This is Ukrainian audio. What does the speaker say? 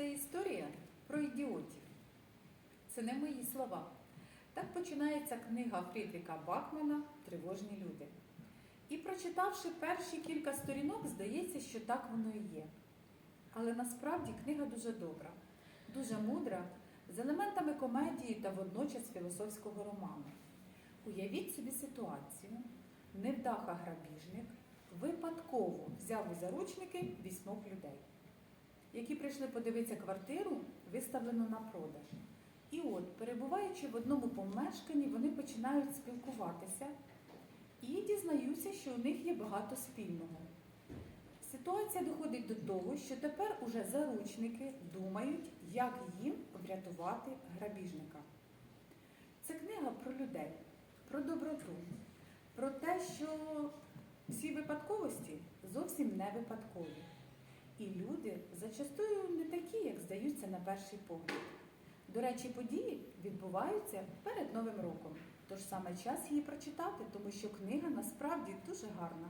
Це історія про ідіотів. Це не мої слова. Так починається книга Фрідріка Бакмана Тривожні люди. І прочитавши перші кілька сторінок, здається, що так воно і є. Але насправді книга дуже добра, дуже мудра, з елементами комедії та водночас філософського роману. Уявіть собі ситуацію: невдаха грабіжник випадково взяв у заручники вісьмох людей, які прийшли подивитися квартиру, виставлену на продаж. І от, перебуваючи в одному помешканні, вони починають спілкуватися і дізнаються, що у них є багато спільного. Ситуація доходить до того, що тепер уже заручники думають, як їм врятувати грабіжника. Це книга про людей, про доброту, про те, що всі випадковості зовсім не випадкові. Люди зачастую не такі, як здаються на перший погляд. До речі, події відбуваються перед Новим роком. Тож саме час її прочитати, тому що книга насправді дуже гарна.